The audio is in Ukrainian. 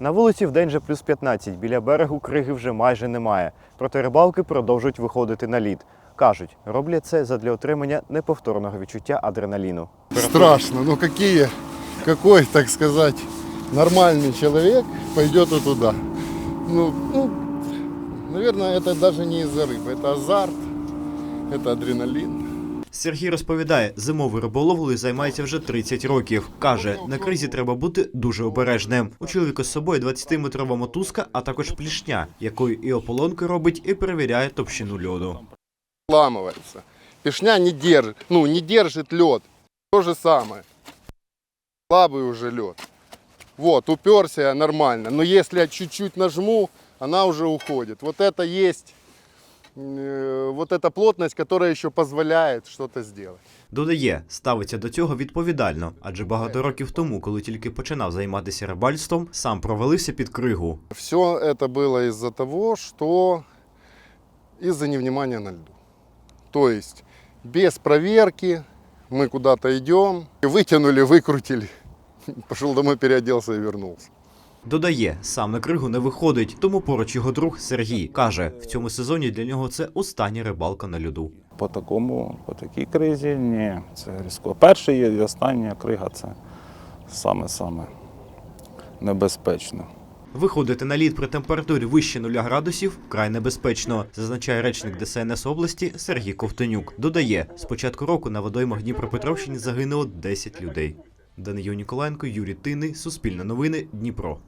На вулиці вдень вже плюс 15. Біля берегу криги вже майже немає. Проте рибалки продовжують виходити на лід. Кажуть, роблять це задля отримання неповторного відчуття адреналіну. Страшно, ну які, який, так сказати, нормальний чоловік піде туди. Ну, ну, наверное, это даже не из-за риби, це азарт. это адреналин. Сергій розповідає, зимовою риболовлею займається вже 30 років. Каже, на кризі треба бути дуже обережним. У чоловіка з собою 20-метрова мотузка, а також плішня, якою і ополонки робить, і перевіряє товщину льоду. Ламывается. Пешня не держит, ну, не держит лед. То же самое. Слабый уже лед. Вот, уперся я нормально. Но если я чуть-чуть нажму, она уже уходит. Вот это есть э, вот эта плотность, которая еще позволяет что-то сделать. Додає, ставиться до цього відповідально, адже багато років тому, коли тільки починав займатися рибальством, сам провалився під кригу. Все это было из-за того, что из-за невнимания на льду. То есть без проверки мы куда-то идем, вытянули, выкрутили, пошел домой, переоделся и вернулся. Додає, сам на кригу не виходить, тому поруч його друг Сергій каже, в цьому сезоні для нього це остання рибалка на льоду. По такому, по такій кризі, ні, це різко. Перша і остання крига це саме-саме небезпечно. Виходити на лід при температурі вище 0 градусів вкрай небезпечно, зазначає речник ДСНС області Сергій Ковтонюк. Додає, з початку року на водоймах Дніпропетровщині загинуло 10 людей. Даниїл Ніколаєнко, Юрій Тинний, Суспільне новини, Дніпро.